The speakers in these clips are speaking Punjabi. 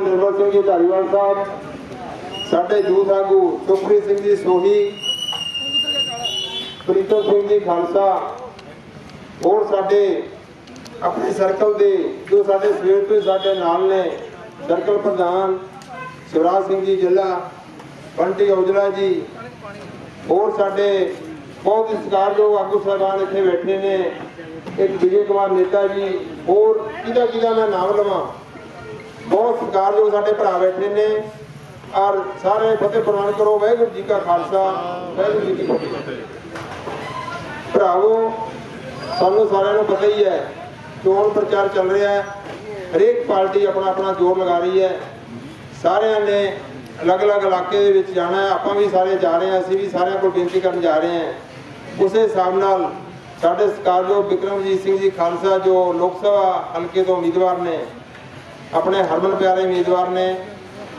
ਸਾਹਿਬ ਨਿਰਮਲ ਸਿੰਘ ਜੀ ਧਾਰੀਵਾਲ ਸਾਹਿਬ, ਸਾਡੇ ਜੂਥ ਆਗੂ ਸੁਖਪ੍ਰੀਤ ਸਿੰਘ ਜੀ ਸੋਹੀ ਪ੍ਰੀਤਮ ਸਿੰਘ ਜੀ ਖਾਲਸਾ, ਹੋਰ ਸਾਡੇ ਆਪਣੇ ਸਰਕਲ ਦੇ ਜੋ ਸਾਡੇ ਸਵੇਰ ਤੋਂ ਸਾਡੇ ਨਾਲ ਨੇ ਸਰਕਲ ਪ੍ਰਧਾਨ ਸ਼ਿਵਰਾਜ ਸਿੰਘ ਜੀ ਜ਼ਿਲ੍ਹਾ, ਬੰਟੀ ਔਜਲਾ ਜੀ, ਹੋਰ ਸਾਡੇ ਬਹੁਤ ਹੀ ਸਤਿਕਾਰਯੋਗ ਆਗੂ ਸਾਹਿਬਾਨ ਇੱਥੇ ਬੈਠੇ ਨੇ, ਇੱਕ ਵਿਜੇ ਕੁਮਾਰ ਨੇਤਾ ਜੀ, ਹੋਰ ਕਿਹਦਾ ਕਿਹਦਾ ਮੈਂ ਨਾਮ ਲਵਾਂ? ਬਹੁਤ ਸਤਿਕਾਰਯੋਗ ਸਾਡੇ ਭਰਾ ਬੈਠੇ ਨੇ। ਔਰ ਸਾਰੇ ਫਤਿਹ ਪ੍ਰਵਾਨ ਕਰੋ। ਵਾਹਿਗੁਰੂ ਜੀ ਕਾ ਖਾਲਸਾ, ਵਾਹਿਗੁਰੂ ਜੀ ਕੀ ਫਤਿਹ। ਭਰਾਵੋ, ਸਾਨੂੰ ਸਾਰਿਆਂ ਨੂੰ ਪਤਾ ਹੀ ਹੈ, ਚੋਣ ਪ੍ਰਚਾਰ ਚੱਲ ਰਿਹਾ ਹੈ। ਹਰੇਕ ਪਾਰਟੀ ਆਪਣਾ ਆਪਣਾ ਜ਼ੋਰ ਲਗਾ ਰਹੀ ਹੈ। ਸਾਰਿਆਂ ਨੇ ਅਲੱਗ-ਅਲੱਗ ਇਲਾਕੇ ਦੇ ਵਿੱਚ ਜਾਣਾ ਹੈ। ਆਪਾਂ ਵੀ ਸਾਰੇ ਜਾ ਰਹੇ ਹਾਂ, ਅਸੀਂ ਵੀ ਸਾਰਿਆਂ ਕੋਲ ਬੇਨਤੀ ਕਰਨ ਜਾ ਰਹੇ ਹਾਂ। ਉਸੇ ਹਿਸਾਬ ਨਾਲ ਸਾਡੇ ਸਤਿਕਾਰਯੋਗ ਵਿਕਰਮਜੀਤ ਸਿੰਘ ਜੀ ਖਾਲਸਾ, ਜੋ ਲੋਕ ਸਭਾ ਹਲਕੇ ਤੋਂ ਉਮੀਦਵਾਰ ਨੇ ਆਪਣੇ ਹਰਮਨ ਪਿਆਰੇ ਉਮੀਦਵਾਰ ਨੇ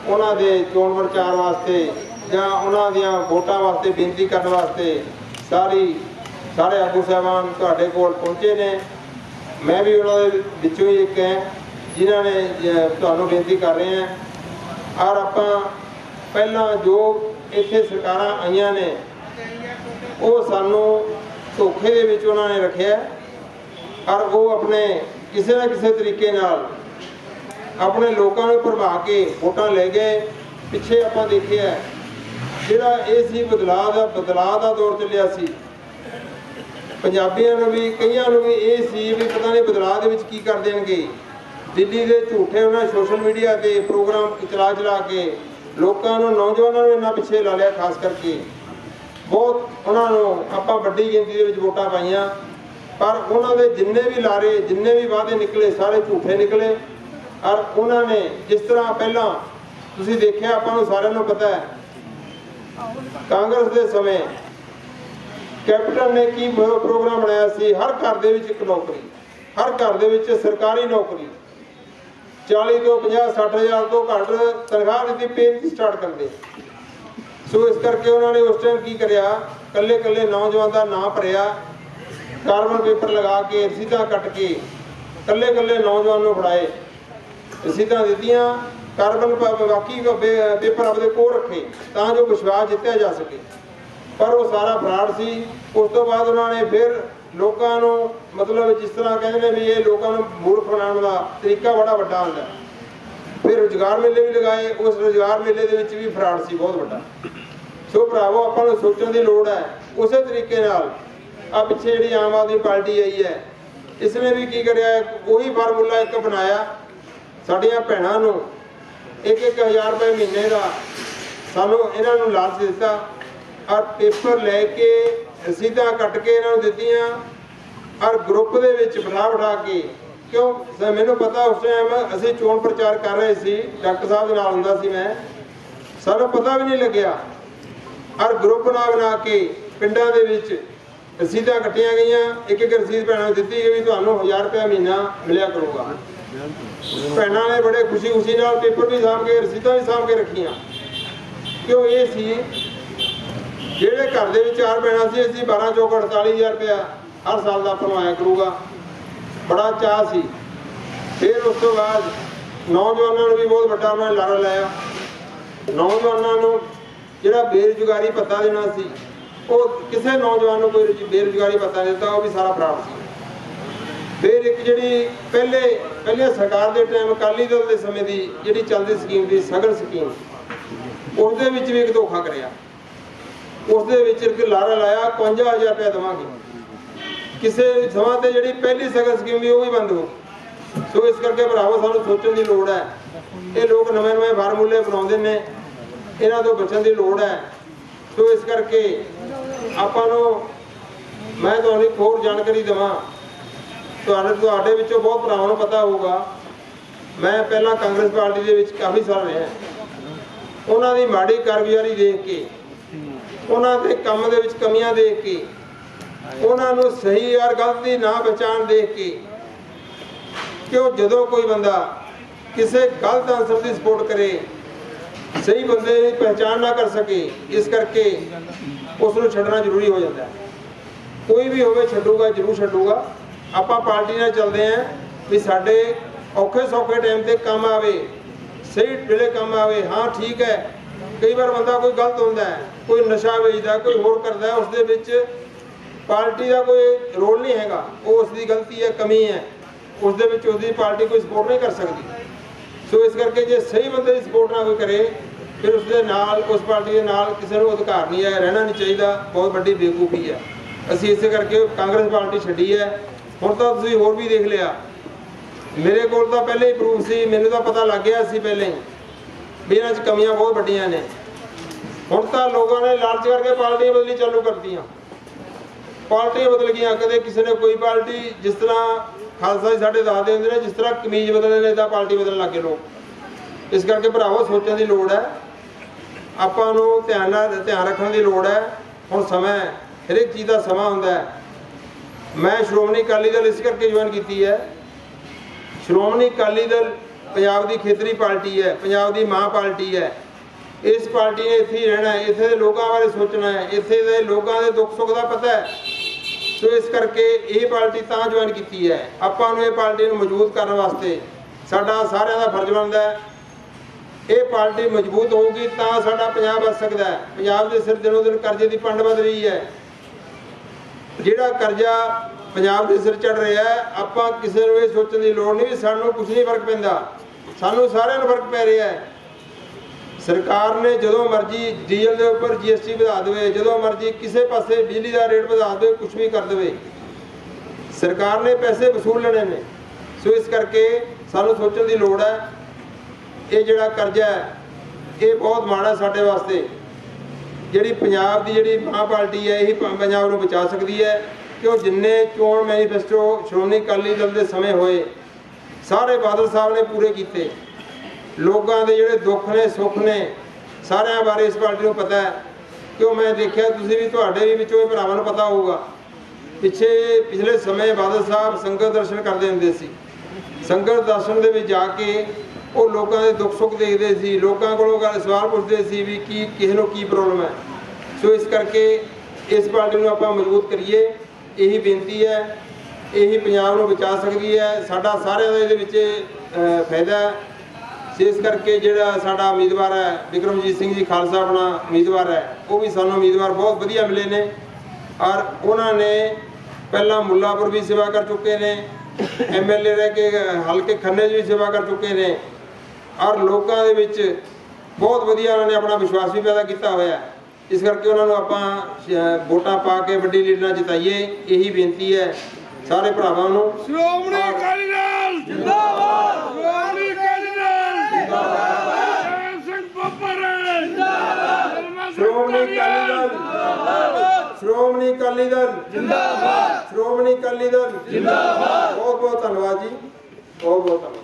ਉਹਨਾਂ ਦੇ ਚੋਣ ਪ੍ਰਚਾਰ ਵਾਸਤੇ ਜਾਂ ਉਹਨਾਂ ਦੀਆਂ ਵੋਟਾਂ ਵਾਸਤੇ ਬੇਨਤੀ ਕਰਨ ਵਾਸਤੇ ਸਾਰੀ ਸਾਰੇ ਆਗੂ ਸਾਹਿਬਾਨ ਤੁਹਾਡੇ ਕੋਲ ਪਹੁੰਚੇ ਨੇ। ਮੈਂ ਵੀ ਉਹਨਾਂ ਦੇ ਵਿੱਚੋਂ ਹੀ ਇੱਕ ਹਾਂ, ਜਿਨ੍ਹਾਂ ਨੇ ਤੁਹਾਨੂੰ ਬੇਨਤੀ ਕਰ ਰਹੇ ਹਾਂ। ਔਰ ਆਪਾਂ ਪਹਿਲਾਂ ਜੋ ਇੱਥੇ ਸਰਕਾਰਾਂ ਆਈਆਂ ਨੇ, ਉਹ ਸਾਨੂੰ ਧੋਖੇ ਦੇ ਵਿੱਚ ਉਹਨਾਂ ਨੇ ਰੱਖਿਆ। ਔਰ ਉਹ ਆਪਣੇ ਕਿਸੇ ਨਾ ਕਿਸੇ ਤਰੀਕੇ ਨਾਲ ਆਪਣੇ ਲੋਕਾਂ ਨੂੰ ਭਰਵਾ ਕੇ ਵੋਟਾਂ ਲੈ ਗਏ, ਪਿੱਛੇ ਆਪਾਂ ਦੇਖਿਆ ਜਿਹੜਾ ਇਹ ਸੀ ਬਦਲਾਅ ਦਾ ਬਦਲਾਅ ਦਾ ਦੌਰ ਚੱਲਿਆ ਸੀ। ਪੰਜਾਬੀਆਂ ਨੂੰ ਵੀ, ਕਈਆਂ ਨੂੰ ਵੀ ਇਹ ਸੀ ਵੀ ਪਤਾ ਨਹੀਂ ਬਦਲਾਅ ਦੇ ਵਿੱਚ ਕੀ ਕਰ ਦੇਣਗੇ। ਦਿੱਲੀ ਦੇ ਝੂਠੇ ਉਹਨਾਂ ਸੋਸ਼ਲ ਮੀਡੀਆ ਤੇ ਪ੍ਰੋਗਰਾਮ ਚਲਾ ਚਲਾ ਕੇ ਲੋਕਾਂ ਨੂੰ, ਨੌਜਵਾਨਾਂ ਨੂੰ ਇੰਨਾ ਪਿੱਛੇ ਲਾ ਲਿਆ, ਖਾਸ ਕਰਕੇ। ਬਹੁਤ ਉਹਨਾਂ ਨੂੰ ਆਪਾਂ ਵੱਡੀ ਗਿਣਤੀ ਦੇ ਵਿੱਚ ਵੋਟਾਂ ਪਾਈਆਂ, ਪਰ ਉਹਨਾਂ ਦੇ ਜਿੰਨੇ ਵੀ ਲਾਰੇ, ਜਿੰਨੇ ਵੀ ਵਾਅਦੇ ਨਿਕਲੇ, ਸਾਰੇ ਝੂਠੇ ਨਿਕਲੇ। ਔਰ ਉਹਨਾਂ ਨੇ ਜਿਸ ਤਰ੍ਹਾਂ ਪਹਿਲਾਂ ਤੁਸੀਂ ਦੇਖਿਆ, ਆਪਾਂ ਨੂੰ ਸਾਰਿਆਂ ਨੂੰ ਪਤਾ ਹੈ, ਕਾਂਗਰਸ ਦੇ ਸਮੇਂ ਕੈਪਟਨ ਨੇ ਕੀ ਪ੍ਰੋਗਰਾਮ ਬਣਾਇਆ ਸੀ? ਹਰ ਘਰ ਦੇ ਵਿੱਚ ਇੱਕ ਨੌਕਰੀ, ਹਰ ਘਰ ਦੇ ਵਿੱਚ ਸਰਕਾਰੀ ਨੌਕਰੀ। 40 ਤੋਂ 50 60 ਹਜ਼ਾਰ ਤੋਂ ਘੱਟ ਤਨਖਾਹ ਦਿੱਤੀ ਪੇਨ ਸਟਾਰਟ ਕਰਦੇ ਸੋ ਇਸ ਕਰਕੇ ਉਹਨਾਂ ਨੇ ਉਸ ਟਾਈਮ ਕੀ ਕਰਿਆ? ਕੱਲੇ ਕੱਲੇ ਨੌਜਵਾਨ ਦਾ ਨਾਂ ਭਰਿਆ, ਕਾਰਬਨ ਪੇਪਰ ਲਗਾ ਕੇ ਰਸੀਦਾਂ ਕੱਟ ਕੇ ਕੱਲੇ ਕੱਲੇ ਨੌਜਵਾਨ ਨੂੰ ਫੜਾਏ। ਰਸੀਦਾਂ ਦਿੱਤੀਆਂ ਕਾਰਬਨ ਬਾਕੀ ਪੇਪਰ ਆਪਦੇ ਕੋਲ ਰੱਖੇ, ਤਾਂ ਜੋ ਵਿਸ਼ਵਾਸ ਜਿੱਤਿਆ ਜਾ ਸਕੇ। ਪਰ ਉਹ ਸਾਰਾ ਫਰਾਡ ਸੀ। ਉਸ ਤੋਂ ਬਾਅਦ ਉਹਨਾਂ ਨੇ ਫਿਰ ਲੋਕਾਂ ਨੂੰ ਮਤਲਬ ਜਿਸ ਤਰ੍ਹਾਂ ਕਹਿੰਦੇ ਨੇ ਵੀ ਇਹ ਲੋਕਾਂ ਨੂੰ ਮੂਰਖ ਬਣਾਉਣ ਦਾ ਤਰੀਕਾ ਬੜਾ ਵੱਡਾ ਹੁੰਦਾ ਫਿਰ ਰੁਜ਼ਗਾਰ ਮੇਲੇ ਵੀ ਲਗਾਏ। ਉਸ ਰੁਜ਼ਗਾਰ ਮੇਲੇ ਦੇ ਵਿੱਚ ਵੀ ਫਰਾਡ ਸੀ, ਬਹੁਤ ਵੱਡਾ। ਸੋ ਭਰਾਵੋ, ਆਪਾਂ ਨੂੰ ਸੋਚਣ ਦੀ ਲੋੜ ਹੈ। ਉਸੇ ਤਰੀਕੇ ਨਾਲ ਆ ਪਿੱਛੇ ਜਿਹੜੀ ਆਮ ਆਦਮੀ ਪਾਰਟੀ ਆਈ ਹੈ, ਇਸ ਨੇ ਵੀ ਕੀ ਕਰਿਆ ਉਹੀ ਫਾਰਮੂਲਾ ਇੱਕ ਬਣਾਇਆ। ਸਾਡੀਆਂ ਭੈਣਾਂ ਨੂੰ ਇੱਕ ਇੱਕ ਹਜ਼ਾਰ ਰੁਪਏ ਮਹੀਨੇ ਦਾ ਸਾਨੂੰ ਇਹਨਾਂ ਨੂੰ ਲਾਲਚ ਦਿੱਤਾ। ਔਰ ਪੇਪਰ ਲੈ ਕੇ ਰਸੀਦਾਂ ਕੱਟ ਕੇ ਇਹਨਾਂ ਨੂੰ ਦਿੱਤੀਆਂ। ਔਰ ਗਰੁੱਪ ਦੇ ਵਿੱਚ ਬਿਠਾ ਬਿਠਾ ਕੇ, ਕਿਉਂ? ਮੈਨੂੰ ਪਤਾ ਉਸ ਟਾਈਮ ਅਸੀਂ ਚੋਣ ਪ੍ਰਚਾਰ ਕਰ ਰਹੇ ਸੀ, ਡਾਕਟਰ ਸਾਹਿਬ ਦੇ ਨਾਲ ਹੁੰਦਾ ਸੀ ਮੈਂ। ਸਾਨੂੰ ਪਤਾ ਵੀ ਨਹੀਂ ਲੱਗਿਆ। ਔਰ ਗਰੁੱਪ ਨਾ ਬਣਾ ਕੇ ਪਿੰਡਾਂ ਦੇ ਵਿੱਚ ਰਸੀਦਾਂ ਕੱਟੀਆਂ ਗਈਆਂ। ਇੱਕ ਇੱਕ ਰਸੀਦ ਭੈਣਾਂ ਨੂੰ ਦਿੱਤੀ ਗਈ ਵੀ ਤੁਹਾਨੂੰ 1000 ਰੁਪਏ ਮਹੀਨਾ ਮਿਲਿਆ ਕਰੂਗਾ। ਭੈਣਾਂ ਨੇ ਬੜੇ ਖੁਸ਼ੀ ਖੁਸ਼ੀ ਨਾਲ ਪੇਪਰ ਵੀ ਸਾਂਭ ਕੇ, ਰਸੀਦਾਂ ਵੀ ਸਾਂਭ ਕੇ ਰੱਖੀਆਂ। ਕਿਉਂ ਇਹ ਸੀ? ਜਿਹੜੇ ਘਰ ਦੇ ਵਿੱਚ ਚਾਰ ਭੈਣਾਂ ਸੀ, ਅਸੀਂ 12 ਚੌਕ 48000 ਰੁਪਇਆ ਹਰ ਸਾਲ ਦਾ ਆਪਾਂ ਕਰੂਗਾ। ਬੜਾ ਚਾਹ ਸੀ। ਫਿਰ ਉਸ ਤੋਂ ਬਾਅਦ ਨੌਜਵਾਨਾਂ ਨੂੰ ਵੀ ਬਹੁਤ ਵੱਡਾ ਉਹਨਾਂ ਨੇ ਲਾਰਾ ਲਾਇਆ। ਨੌਜਵਾਨਾਂ ਨੂੰ ਜਿਹੜਾ ਬੇਰੁਜ਼ਗਾਰੀ ਭੱਤਾ ਦੇਣਾ ਸੀ, ਉਹ ਕਿਸੇ ਨੌਜਵਾਨ ਨੂੰ ਕੋਈ ਬੇਰੁਜ਼ਗਾਰੀ ਭੱਤਾ ਦਿੱਤਾ, ਉਹ ਵੀ ਸਾਰਾ ਫਰਾਡ ਸੀ। ਫਿਰ ਇੱਕ ਜਿਹੜੀ ਪਹਿਲੇ ਪਹਿਲੇ ਸਰਕਾਰ ਦੇ ਟਾਈਮ ਅਕਾਲੀ ਦਲ ਦੇ ਸਮੇਂ ਦੀ ਜਿਹੜੀ ਚੱਲਦੀ ਸਕੀਮ ਦੀ ਸਗਨ ਸਕੀਮ ਉਸ ਦੇ ਵਿੱਚ ਵੀ ਇੱਕ ਧੋਖਾ ਕਰਿਆ। ਉਸ ਦੇ ਵਿੱਚ ਇੱਕ ਲਾਰਾ ਲਾਇਆ 51000 ਰੁਪਏ ਦੇਵਾਂਗੇ। ਕਿਸੇ ਸਮਾਂ ਤੇ ਜਿਹੜੀ ਪਹਿਲੀ ਸਗਨ ਸਕੀਮ ਵੀ ਉਹ ਵੀ ਬੰਦ ਹੋ ਸੋ ਇਸ ਕਰਕੇ ਭਰਾਵੋ, ਸਾਨੂੰ ਸੋਚਣ ਦੀ ਲੋੜ ਹੈ। ਇਹ ਲੋਕ ਨਵੇਂ ਨਵੇਂ ਫਾਰਮੂਲੇ ਬਣਾਉਂਦੇ ਨੇ। ਇਹਨਾਂ ਤੋਂ ਬਚਣ ਦੀ ਲੋੜ ਹੈ। ਸੋ ਇਸ ਕਰਕੇ ਆਪਾਂ ਨੂੰ ਮੈਂ ਤੁਹਾਨੂੰ ਇੱਕ ਹੋਰ ਜਾਣਕਾਰੀ ਦੇਵਾਂ। ਤੁਹਾਡੇ ਤੁਹਾਡੇ ਵਿੱਚੋਂ ਬਹੁਤ ਭਰਾਵਾਂ ਨੂੰ ਪਤਾ ਹੋਊਗਾ। ਮੈਂ ਪਹਿਲਾਂ ਕਾਂਗਰਸ ਪਾਰਟੀ ਦੇ ਵਿੱਚ ਕਾਫੀ ਸਾਲ ਰਿਹਾ। ਉਹਨਾਂ ਦੀ ਮਾੜੀ ਕਾਰਗੁਜ਼ਾਰੀ ਦੇਖ ਕੇ, ਉਹਨਾਂ ਦੇ ਕੰਮ ਦੇ ਵਿੱਚ ਕਮੀਆਂ ਦੇਖ ਕੇ, ਉਹਨਾਂ ਨੂੰ ਸਹੀ ਔਰ ਗਲਤ ਦੀ ਨਾ ਪਛਾਣ ਦੇਖ ਕੇ, ਕਿ ਉਹ ਜਦੋਂ ਕੋਈ ਬੰਦਾ ਕਿਸੇ ਗਲਤ ਆਨਸਰ ਦੀ ਸਪੋਰਟ ਕਰੇ, ਸਹੀ ਬੰਦੇ ਦੀ ਪਛਾਣ ਨਾ ਕਰ ਸਕੇ, ਇਸ ਕਰਕੇ ਉਸ ਨੂੰ ਛੱਡਣਾ ਜ਼ਰੂਰੀ ਹੋ ਜਾਂਦਾ ਕੋਈ ਵੀ ਹੋਵੇ, ਛੱਡੂਗਾ, ਜ਼ਰੂਰ ਛੱਡੂਗਾ। ਆਪਾਂ ਪਾਰਟੀ ਨਾਲ ਚੱਲਦੇ ਆਂ ਵੀ ਸਾਡੇ ਔਖੇ ਸੌਖੇ ਟਾਈਮ ਤੇ ਕੰਮ ਆਵੇ ਸਹੀ ਵੇਲੇ ਕੰਮ ਆਵੇ ਹਾਂ ਠੀਕ ਹੈ ਕਈ ਵਾਰ ਬੰਦਾ ਕੋਈ ਗਲਤ ਹੁੰਦਾ ਹੈ ਕੋਈ ਨਸ਼ਾ ਵੇਚਦਾ ਕੋਈ ਹੋਰ ਕਰਦਾ ਹੈ, ਉਸ ਦੇ ਵਿੱਚ ਪਾਰਟੀ ਦਾ ਕੋਈ ਰੋਲ ਨਹੀਂ ਹੈਗਾ ਉਹ ਉਸ ਦੀ ਗਲਤੀ ਹੈ ਕਮੀ ਹੈ ਉਸ ਦੇ ਵਿੱਚ ਉਹਦੀ ਪਾਰਟੀ ਕੋਈ ਸਪੋਰਟ ਨਹੀਂ ਕਰ ਸਕਦੀ। ਸੋ ਇਸ ਕਰਕੇ ਜੇ ਸਹੀ ਬੰਦੇ ਦੀ ਸਪੋਰਟ ਨਾ ਕੋਈ ਕਰੇ ਫਿਰ ਉਸ ਦੇ ਨਾਲ ਉਸ ਪਾਰਟੀ ਦੇ ਨਾਲ ਕਿਸੇ ਨੂੰ ਅਧਿਕਾਰ ਨਹੀਂ ਹੈ ਰਹਿਣਾ ਨਹੀਂ ਚਾਹੀਦਾ ਬਹੁਤ ਵੱਡੀ ਬੇਵਕੂਫੀ ਹੈ। ਅਸੀਂ ਇਸੇ ਕਰਕੇ ਕਾਂਗਰਸ ਪਾਰਟੀ ਛੱਡੀ ਹੈ ਹੁਣ ਤਾਂ ਤੁਸੀਂ ਹੋਰ ਵੀ ਦੇਖ ਲਿਆ। ਮੇਰੇ ਕੋਲ ਤਾਂ ਪਹਿਲੇ ਹੀ ਪ੍ਰੂਫ ਸੀ, ਮੈਨੂੰ ਤਾਂ ਪਤਾ ਲੱਗ ਗਿਆ ਸੀ ਪਹਿਲੇ ਹੀ ਵੀ ਇਹਨਾਂ 'ਚ ਕਮੀਆਂ ਬਹੁਤ ਵੱਡੀਆਂ ਨੇ। ਹੁਣ ਤਾਂ ਲੋਕਾਂ ਨੇ ਲਾਲਚ ਕਰਕੇ ਪਾਰਟੀਆਂ ਬਦਲੀ ਚਾਲੂ ਕਰਤੀਆਂ। ਪਾਰਟੀਆਂ ਬਦਲ ਗਈਆਂ, ਕਦੇ ਕਿਸੇ ਨੇ ਕੋਈ ਪਾਰਟੀ ਜਿਸ ਤਰ੍ਹਾਂ ਖਾਲਸਾ ਜੀ ਸਾਡੇ ਦੱਸਦੇ ਹੁੰਦੇ ਨੇ, ਜਿਸ ਤਰ੍ਹਾਂ ਕਮੀਜ਼ ਬਦਲਦੇ ਨੇ ਤਾਂ ਪਾਰਟੀ ਬਦਲਣ ਲੱਗੇ ਲੋਕ। ਇਸ ਕਰਕੇ ਭਰਾਵੋ ਸੋਚਣ ਦੀ ਲੋੜ ਹੈ। ਆਪਾਂ ਨੂੰ ਧਿਆਨ ਨਾਲ ਧਿਆਨ ਰੱਖਣ ਦੀ ਲੋੜ ਹੈ। ਹੁਣ ਸਮਾਂ ਹਰੇਕ ਚੀਜ਼ ਦਾ ਸਮਾਂ ਹੁੰਦਾ ਹੈ। ਮੈਂ ਸ਼੍ਰੋਮਣੀ ਅਕਾਲੀ ਦਲ ਇਸ ਕਰਕੇ ਜੁਆਇਨ ਕੀਤੀ ਹੈ। ਸ਼੍ਰੋਮਣੀ ਅਕਾਲੀ ਦਲ ਪੰਜਾਬ ਦੀ ਖੇਤਰੀ ਪਾਰਟੀ ਹੈ, ਪੰਜਾਬ ਦੀ ਮਾਂ ਪਾਰਟੀ ਹੈ। ਇਸ ਪਾਰਟੀ ਨੇ ਇੱਥੇ ਹੀ ਰਹਿਣਾ ਹੈ, ਇੱਥੇ ਦੇ ਲੋਕਾਂ ਬਾਰੇ ਸੋਚਣਾ ਹੈ, ਇੱਥੇ ਦੇ ਲੋਕਾਂ ਦੇ ਦੁੱਖ ਸੁੱਖ ਦਾ ਪਤਾ ਹੈ। ਸੋ ਇਸ ਕਰਕੇ ਇਹ ਪਾਰਟੀ ਤਾਂ ਜੁਆਇਨ ਕੀਤੀ ਹੈ। ਆਪਾਂ ਨੂੰ ਇਹ ਪਾਰਟੀ ਨੂੰ ਮਜ਼ਬੂਤ ਕਰਨ ਵਾਸਤੇ ਸਾਡਾ ਸਾਰਿਆਂ ਦਾ ਫਰਜ਼ ਬਣਦਾ ਹੈ। ਇਹ ਪਾਰਟੀ ਮਜ਼ਬੂਤ ਹੋਊਗੀ ਤਾਂ ਸਾਡਾ ਪੰਜਾਬ ਬਚ ਸਕਦਾ ਹੈ। ਪੰਜਾਬ ਦੇ ਸਿਰ ਦਿਨੋਂ ਦਿਨ ਕਰਜ਼ੇ ਦੀ ਪੰਡ ਵੱਧ ਰਹੀ ਹੈ। ਜਿਹੜਾ ਕਰਜ਼ਾ ਪੰਜਾਬ ਦੇ ਸਿਰ ਚੜ ਰਿਹਾ ਹੈ, ਆਪਾਂ ਕਿਸੇ ਨੂੰ ਇਹ ਸੋਚਣ ਦੀ ਲੋੜ ਨਹੀਂ ਵੀ ਸਾਨੂੰ ਕੁਝ ਨਹੀਂ ਫ਼ਰਕ ਪੈਂਦਾ। ਸਾਨੂੰ ਸਾਰਿਆਂ ਨੂੰ ਫ਼ਰਕ ਪੈ ਰਿਹਾ ਹੈ। ਸਰਕਾਰ ਨੇ ਜਦੋਂ ਮਰਜ਼ੀ ਡੀਜ਼ਲ ਦੇ ਉੱਪਰ ਜੀਐਸਟੀ ਵਧਾ ਦੇਵੇ, ਜਦੋਂ ਮਰਜ਼ੀ ਕਿਸੇ ਪਾਸੇ ਬਿਜਲੀ ਦਾ ਰੇਟ ਵਧਾ ਦੇਵੇ ਕੁਝ ਵੀ ਕਰ ਦੇਵੇ। ਸਰਕਾਰ ਨੇ ਪੈਸੇ ਵਸੂਲ ਲੈਣੇ ਨੇ। ਸੋ ਇਸ ਕਰਕੇ ਸਾਨੂੰ ਸੋਚਣ ਦੀ ਲੋੜ ਹੈ, ਇਹ ਜਿਹੜਾ ਕਰਜ਼ਾ ਹੈ, ਇਹ ਬਹੁਤ ਮਾੜਾ ਸਾਡੇ ਵਾਸਤੇ। ਜਿਹੜੀ ਪੰਜਾਬ ਦੀ ਜਿਹੜੀ ਮਾਂ ਪਾਰਟੀ ਹੈ, ਇਹੀ ਪੰਜਾਬ ਨੂੰ ਬਚਾ ਸਕਦੀ ਹੈ। ਕਿ ਉਹ ਜਿੰਨੇ ਚੋਣ ਮੈਨੀਫੈਸਟੋ ਸ਼੍ਰੋਮਣੀ ਅਕਾਲੀ ਦਲ ਦੇ ਸਮੇਂ ਹੋਏ, ਸਾਰੇ ਬਾਦਲ ਸਾਹਿਬ ਨੇ ਪੂਰੇ ਕੀਤੇ। ਲੋਕਾਂ ਦੇ ਜਿਹੜੇ ਦੁੱਖ ਨੇ, ਸੁੱਖ ਨੇ, ਸਾਰਿਆਂ ਬਾਰੇ ਇਸ ਪਾਰਟੀ ਨੂੰ ਪਤਾ ਹੈ। ਕਿਉਂ? ਮੈਂ ਦੇਖਿਆ, ਤੁਸੀਂ ਵੀ, ਤੁਹਾਡੇ ਵੀ ਵਿੱਚੋਂ ਇਹ ਭਰਾਵਾਂ ਨੂੰ ਪਤਾ ਹੋਊਗਾ। ਪਿੱਛੇ, ਪਿਛਲੇ ਸਮੇਂ ਬਾਦਲ ਸਾਹਿਬ ਸੰਗਤ ਦਰਸ਼ਨ ਕਰਦੇ ਹੁੰਦੇ ਸੀ। ਸੰਗਤ ਦਰਸ਼ਨ ਦੇ ਵਿੱਚ ਜਾ ਕੇ ਉਹ ਲੋਕਾਂ ਦੇ ਦੁੱਖ ਸੁੱਖ ਦੇਖਦੇ ਸੀ, ਲੋਕਾਂ ਕੋਲੋਂ ਗੱਲ ਸਵਾਲ ਪੁੱਛਦੇ ਸੀ ਵੀ ਕੀ, ਕਿਸੇ ਨੂੰ ਕੀ ਪ੍ਰੋਬਲਮ ਹੈ। ਸੋ ਇਸ ਕਰਕੇ ਇਸ ਪਾਰਟੀ ਨੂੰ ਆਪਾਂ ਮਜ਼ਬੂਤ ਕਰੀਏ। ਇਹੀ ਬੇਨਤੀ ਹੈ, ਇਹੀ ਪੰਜਾਬ ਨੂੰ ਬਚਾ ਸਕਦੀ ਹੈ। ਸਾਡਾ ਸਾਰਿਆਂ ਦਾ ਇਹਦੇ ਵਿੱਚ ਫਾਇਦਾ ਹੈ। ਸੋ ਇਸ ਕਰਕੇ ਜਿਹੜਾ ਸਾਡਾ ਉਮੀਦਵਾਰ ਹੈ, ਵਿਕਰਮਜੀਤ ਸਿੰਘ ਜੀ ਖਾਲਸਾ ਆਪਣਾ ਉਮੀਦਵਾਰ ਹੈ, ਉਹ ਵੀ ਸਾਨੂੰ ਉਮੀਦਵਾਰ ਬਹੁਤ ਵਧੀਆ ਮਿਲੇ ਨੇ। ਔਰ ਉਹਨਾਂ ਨੇ ਪਹਿਲਾਂ ਮੁੱਲਾਪੁਰ ਵੀ ਸੇਵਾ ਕਰ ਚੁੱਕੇ ਨੇ ਐਮਐਲਏ ਰਹਿ ਕੇ, ਹਲਕੇ ਖੰਨੇ 'ਚ ਵੀ ਸੇਵਾ ਕਰ ਚੁੱਕੇ ਨੇ। ਔਰ ਲੋਕਾਂ ਦੇ ਵਿੱਚ ਬਹੁਤ ਵਧੀਆ ਉਹਨਾਂ ਨੇ ਆਪਣਾ ਵਿਸ਼ਵਾਸ ਵੀ ਪੈਦਾ ਕੀਤਾ ਹੋਇਆ ਹੈ। ਇਸ ਕਰਕੇ ਉਹਨਾਂ ਨੂੰ ਆਪਾਂ ਵੋਟਾਂ ਪਾ ਕੇ ਵੱਡੀ ਲੀਡ ਨਾਲ ਜਿਤਾਈਏ ਇਹੀ ਬੇਨਤੀ ਹੈ ਸਾਰੇ ਭਰਾਵਾਂ ਨੂੰ। ਸ਼੍ਰੋਮਣੀ ਅਕਾਲੀ ਦਲ! ਜਿੰਦਾਬਾਦ! ਸ਼੍ਰੋਮਣੀ ਅਕਾਲੀ ਦਲ! ਜਿੰਦਾਬਾਦ! ਸਿੰਘ ਬੱਬਰ ਜਿੰਦਾਬਾਦ! ਸ਼੍ਰੋਮਣੀ ਅਕਾਲੀ ਦਲ! ਸ਼੍ਰੋਮਣੀ ਅਕਾਲੀ ਦਲ! ਜਿੰਦਾਬਾਦ! ਸ਼੍ਰੋਮਣੀ ਅਕਾਲੀ ਦਲ! ਜਿੰਦਾਬਾਦ! ਬਹੁਤ ਬਹੁਤ ਧੰਨਵਾਦ ਜੀ। ਬਹੁਤ ਬਹੁਤ ਧੰਨਵਾਦ।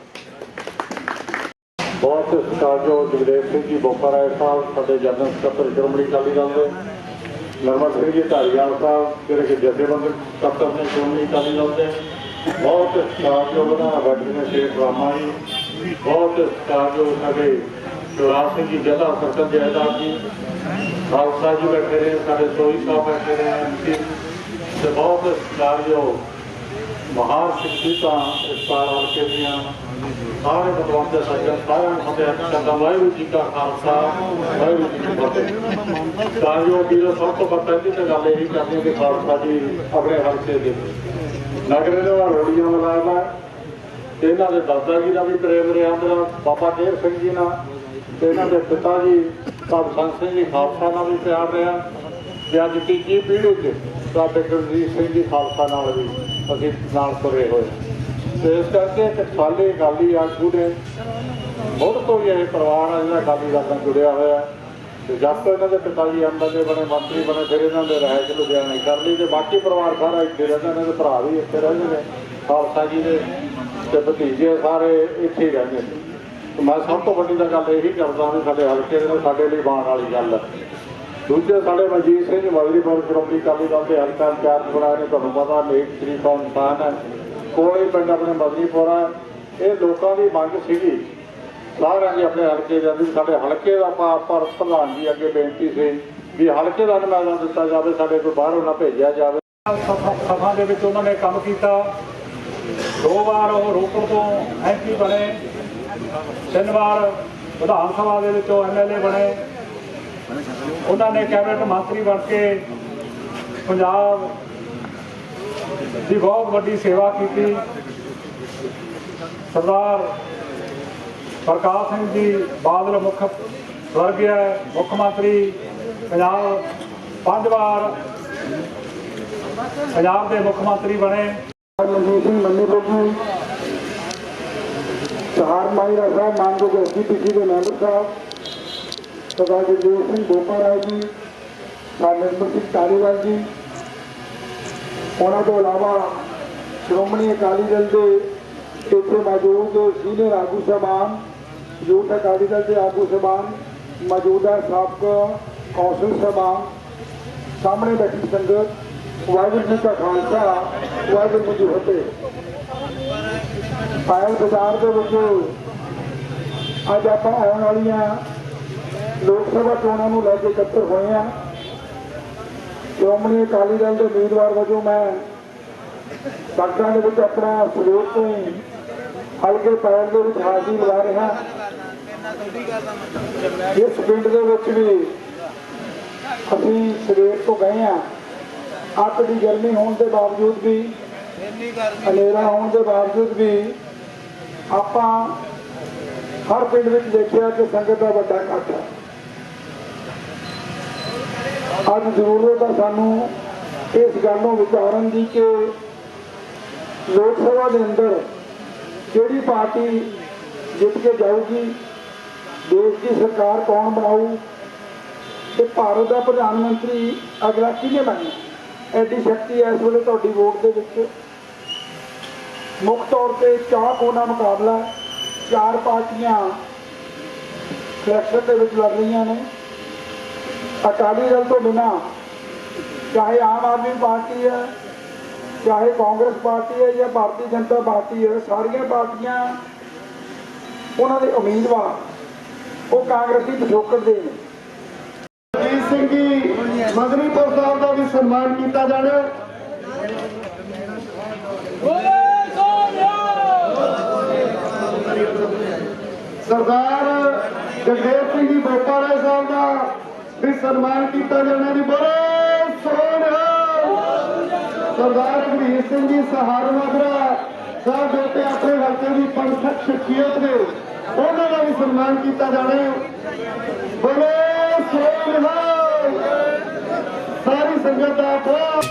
ਬਹੁਤ ਸਤਿਕਾਰਯੋਗ ਜਗਦੇਵ ਸਿੰਘ ਜੀ, ਬੋਪਾ ਰਾਏ ਸਾਹਿਬ, ਸਾਡੇ ਜਨਰਲ ਸਕੱਤਰ ਸ਼੍ਰੋਮਣੀ ਅਕਾਲੀ ਦਲ ਦੇ ਨਰਮਲ ਸਿੰਘ ਜੀ, ਧਾਰੀਵਾਲ ਸਾਹਿਬ, ਜਿਹੜੇ ਕਿ ਜਥੇਬੰਦਕ ਸਕੱਤਰ ਨੇ ਸ਼੍ਰੋਮਣੀ ਅਕਾਲੀ ਦਲ ਦੇ। ਬਹੁਤ ਸਤਿਕਾਰਯੋਗ ਉਹਨਾਂ ਵੱਡੇ ਨੇ ਸ਼ੇਖ ਰਾਮਾ ਜੀ, ਬਹੁਤ ਸਤਿਕਾਰਯੋਗ ਸਾਡੇ ਸ਼ਿਵਰਾਜ ਸਿੰਘ ਜੀ ਜੱਲਾ ਸਕੱਤਰ ਜੈਦਾਰ ਜੀ। ਖਾਲਸਾ ਜੀ ਬੈਠੇ ਨੇ ਸਾਡੇ ਸੋਈ ਸਾਹਿਬ ਬੈਠੇ ਨੇ MC ਤੇ ਬਹੁਤ ਸਤਿਕਾਰਯੋਗ ਮਹਾਨ ਸਿੱਖਿਤਾ ਇਸ ਪਾਰ ਹਲਕੇ ਦੀਆਂ ਸਾਰੇ ਵਿਦਵਾਨ ਦੇ ਸੱਜਣ ਸਾਰਿਆਂ ਨੂੰ ਫਤਿਹ ਕਰਦਾ ਵਾਹਿਗੁਰੂ ਜੀ ਕਾ ਖਾਲਸਾ, ਵਾਹਿਗੁਰੂ ਜੀ ਕੀ ਫਤਿਹ। ਤਾਂ ਜੋ ਵੀਰੋ ਸਭ ਤੋਂ ਵੱਡਾ ਪਹਿਲੀ ਤਾਂ ਗੱਲ ਇਹ ਕਰਨੀ ਹੈ ਕਿ ਖਾਲਸਾ ਜੀ ਆਪਣੇ ਹਲਕੇ ਦੇ ਨਗਰੇ ਦੇ ਰੋੜੀਆਂ ਮਲਾਇਆ ਤੇ ਇਹਨਾਂ ਦੇ ਦਾਦਾ ਜੀ ਦਾ ਵੀ ਪ੍ਰੇਮ ਰਿਹਾ, ਮੇਰਾ ਬਾਬਾ ਦੇਵ ਸਿੰਘ ਜੀ ਨਾਲ, ਤੇ ਇਹਨਾਂ ਦੇ ਪਿਤਾ ਜੀ ਸਾਹਿਬ ਸੰਤ ਸਿੰਘ ਜੀ, ਖਾਲਸਾ ਨਾਲ ਵੀ ਪਿਆਰ ਰਿਹਾ। ਤੇ ਅੱਜ ਤੀਜੀ ਪੀੜ੍ਹੀ 'ਚ ਸਾਡੇ ਗੁਰਜੀਤ ਸਿੰਘ ਜੀ ਖਾਲਸਾ ਨਾਲ ਵੀ ਅਸੀਂ ਨਾਲ ਤੁਰੇ ਹੋਏ। ਇਸ ਕਰਕੇ ਟਕਸਾਲੇ ਅਕਾਲੀ ਆਗੂ ਨੇ ਮੁੱਢ ਤੋਂ ਹੀ ਇਹ ਪਰਿਵਾਰ ਆ ਜਿਹੜਾ ਅਕਾਲੀ ਦਲ ਨਾਲ ਜੁੜਿਆ ਹੋਇਆ ਤੇ ਜਦ ਤੋਂ ਇਹਨਾਂ ਦੇ ਪਿਤਾ ਜੀ ਐਮਐਲਏ ਬਣੇ, ਮੰਤਰੀ ਬਣੇ, ਫਿਰ ਇਹਨਾਂ ਦੇ ਰਹਿ ਚ ਲੁਧਿਆਣੇ ਕਰ ਲਈ ਤੇ ਬਾਕੀ ਪਰਿਵਾਰ ਸਾਰਾ ਇੱਥੇ ਰਹਿੰਦਾ, ਇਹਨਾਂ ਦੇ ਭਰਾ ਵੀ ਇੱਥੇ ਰਹਿੰਦੇ ਨੇ। ਖਾਲਸਾ ਜੀ ਦੇ ਤੇ ਭਤੀਜੇ ਸਾਰੇ ਇੱਥੇ ਹੀ ਰਹਿੰਦੇ ਨੇ। ਮੈਂ ਸਭ ਤੋਂ ਵੱਡੀ ਤਾਂ ਗੱਲ ਇਹੀ ਕਰਦਾ ਵੀ ਸਾਡੇ ਹਲਕੇ ਦੇ ਨਾਲ ਸਾਡੇ ਲਈ ਬਾਣ ਵਾਲੀ ਗੱਲ ਹੈ। ਦੂਜੇ ਸਾਡੇ ਮਨਜੀਤ ਸਿੰਘ ਮਗਰੀਪੁਰ ਸ਼੍ਰੋਮਣੀ ਅਕਾਲੀ ਦਲ ਦੇ ਹਲਕਾ ਇੰਚਾਰਜ ਬਣਾਏ ਨੇ, ਤੁਹਾਨੂੰ ਪਤਾ ਨੇਕ ਸ਼ਰੀਫਾ ਇਨਸਾਨ ਹੈ। ਕੋਲੇ ਪਿੰਡ ਆਪਣੇ ਮਦਨੀਪੁਰ ਇਹ ਲੋਕਾਂ ਦੀ ਮੰਗ ਸੀਗੀ। ਸਾਰਿਆਂ ਦੀ ਆਪਣੇ ਹਲਕੇ ਜਾਂਦੀ ਸਾਡੇ ਹਲਕੇ ਦਾ ਆਪਾਂ ਪਰ ਪ੍ਰਧਾਨ ਜੀ ਅੱਗੇ ਬੇਨਤੀ ਸੀ ਵੀ ਹਲਕੇ ਦਾ ਨੁਮਾਇੰਦਾ ਦਿੱਤਾ ਜਾਵੇ, ਸਾਡੇ ਕੋਲ ਬਾਹਰੋਂ ਨਾ ਭੇਜਿਆ ਜਾਵੇ। ਸਭਾ ਦੇ ਵਿੱਚ ਉਹਨਾਂ ਨੇ ਕੰਮ ਕੀਤਾ। ਦੋ ਵਾਰ ਉਹ ਰੋਪੜ ਤੋਂ ਐਮਪੀ ਬਣੇ। ਤਿੰਨ ਵਾਰ ਵਿਧਾਨ ਸਭਾ ਦੇ ਵਿੱਚੋਂ ਐਮਐਲਏ ਬਣੇ। ਉਹਨਾਂ ਨੇ ਕੈਬਨਿਟ ਮੰਤਰੀ ਬਣ ਕੇ ਪੰਜਾਬ ਦੀ ਬਹੁਤ ਵੱਡੀ ਸੇਵਾ ਕੀਤੀ। ਸਰਦਾਰ ਪ੍ਰਕਾਸ਼ ਸਿੰਘ ਜੀ ਬਾਦਲ ਮੁੱਖ ਸਵਰਗੀय ਮੁੱਖ ਮੰਤਰੀ, ਪੰਜਾਬ ਪੰਜ ਵਾਰ ਪੰਜਾਬ ਦੇ ਮੁੱਖ ਮੰਤਰੀ ਬਣੇ। ਮਨਜੀਤ ਸਿੰਘ ਮੰਨੀਪੁਰ ਜੀ ਸਹਾਰ ਮਾਇਰਾ ਸਾਹਿਬ ਮਾਨਯੋਗ ਐਸਜੀਪੀਸੀ ਦੇ ਮੈਂਬਰ ਸਾਹਿਬ ਸਰਦਾਰ ਜਗਜੀਤ ਸਿੰਘ ਗੋਪਾ ਰਾਏ ਜੀ ਸਰਦਾਰ ਨਿਰਮਲ ਸਿੰਘ ਧਾਲੀਵਾਲ ਜੀ ਉਹਨਾਂ ਤੋਂ ਇਲਾਵਾ ਸ਼੍ਰੋਮਣੀ ਅਕਾਲੀ ਦਲ ਦੇ ਇੱਥੇ ਮੌਜੂਦ ਸੀਨੀਅਰ ਆਗੂ ਸਾਹਿਬਾਨ, ਯੂਥ ਅਕਾਲੀ ਦਲ ਦੇ ਆਗੂ ਸਾਹਿਬਾਨ, ਮੌਜੂਦਾ ਸਾਬਕਾ ਕੌਂਸਲ ਸਾਹਿਬਾਨ, ਸਾਹਮਣੇ ਬੈਠੀ ਸੰਗਤ, ਵਾਹਿਗੁਰੂ ਜੀ ਕਾ ਖਾਲਸਾ, ਵਾਹਿਗੁਰੂ ਜੀ ਫਤਿਹ। ਪਾਇਲ ਬਾਜ਼ਾਰ ਦੇ ਵਿੱਚ ਅੱਜ ਆਪਾਂ ਆਉਣ ਵਾਲੀਆਂ ਲੋਕ ਸਭਾ ਚੋਣਾਂ ਨੂੰ ਲੈ ਕੇ ਇਕੱਤਰ ਹੋਏ ਆ ਸ਼੍ਰੋਮਣੀ ਅਕਾਲੀ ਦਲ ਦੇ ਉਮੀਦਵਾਰ ਵਜੋਂ ਮੈਂ ਬਾਗਾਂ ਦੇ ਵਿੱਚ ਆਪਣਾ ਸਹਿਯੋਗ ਤੋਂ ਹੀ ਹਲਕੇ ਪਾਇਲ ਦੇ ਵਿੱਚ ਹਾਜ਼ਰੀ ਲਗਾ ਰਿਹਾ। ਇਸ ਪਿੰਡ ਦੇ ਵਿੱਚ ਵੀ ਅਸੀਂ ਸਵੇਰ ਤੋਂ ਗਏ ਆ ਅੱਤ ਦੀ ਗਰਮੀ ਹੋਣ ਦੇ ਬਾਵਜੂਦ ਵੀ, ਹਨੇਰਾ ਹੋਣ ਦੇ ਬਾਵਜੂਦ ਵੀ ਆਪਾਂ ਹਰ ਪਿੰਡ ਵਿੱਚ ਦੇਖਿਆ ਕਿ ਸੰਗਤ ਦਾ ਵੱਡਾ ਇਕੱਠ ਹੈ। ਅੱਜ ਜ਼ਰੂਰਤ ਹੈ ਸਾਨੂੰ ਇਸ ਗੱਲ ਨੂੰ ਵਿਚਾਰਨ ਦੀ ਕਿ ਲੋਕ ਸਭਾ ਦੇ ਅੰਦਰ ਕਿਹੜੀ ਪਾਰਟੀ ਜਿੱਤ ਕੇ ਜਾਊਗੀ, ਦੇਸ਼ ਦੀ ਸਰਕਾਰ ਕੌਣ ਬਣਾਊ ਤੇ ਭਾਰਤ ਦਾ ਪ੍ਰਧਾਨ ਮੰਤਰੀ ਅਗਲਾ ਕਿਹਨੇ ਬਣਨਾ? ਐਡੀ ਸ਼ਕਤੀ ਹੈ ਇਸ ਵੇਲੇ ਤੁਹਾਡੀ ਵੋਟ ਦੇ ਵਿੱਚ। ਮੁੱਖ ਤੌਰ ਤੇ ਚਾਰ ਕੋਨਾ ਮੁਕਾਬਲਾ, ਚਾਰ ਪਾਰਟੀਆਂ ਇਲੈਕਸ਼ਨ ਦੇ ਵਿੱਚ ਲੜ ਰਹੀਆਂ ਨੇ। ਅਕਾਲੀ ਦਲ ਤੋਂ ਬਿਨਾ ਚਾਹੇ ਆਮ ਆਦਮੀ ਪਾਰਟੀ ਹੈ ਚਾਹੇ ਕਾਂਗਰਸ ਪਾਰਟੀ ਹੈ ਜਾਂ ਭਾਰਤੀ ਜਨਤਾ ਪਾਰਟੀ ਹੈ ਸਾਰੀਆਂ ਪਾਰਟੀਆਂ ਉਹਨਾਂ ਦੇ ਉਮੀਦਵਾਰ ਉਹ ਕਾਂਗਰਸੀ ਪਿਛੋਕੜ ਦੇ ਨੇ। ਜੀਤ ਸਿੰਘ ਜੀ ਮਦਨੀਪੁਰ ਸਾਹਿਬ ਦਾ ਵੀ ਸਨਮਾਨ ਕੀਤਾ ਜਾਣਾ ਸਰਦਾਰ ਜਗਦੇਵ ਸਿੰਘ ਜੀ ਬੋਪਾਰਾ ਸਾਹਿਬ ਦਾ ਵੀ ਸਨਮਾਨ ਕੀਤਾ ਜਾਣਾ ਜੀ ਬੋਲੇ ਸੋਹਣਾ। ਸਰਦਾਰ ਜਗਦੀਸ਼ ਸਿੰਘ ਜੀ ਸਹਾਰਨਗਰਾ ਸਾਹਿਬ ਦੇ ਉੱਤੇ ਆਪਣੇ ਹਲਕੇ ਦੀ ਪੰਥਕ ਸ਼ਖਸੀਅਤ ਨੇ, ਉਹਨਾਂ ਦਾ ਵੀ ਸਨਮਾਨ ਕੀਤਾ ਜਾਣਾ ਹੈ। ਬੋਲੇ, ਸੋਹਣਾ। ਸਾਰੀ ਸੰਗਤ ਦਾ ਬਹੁਤ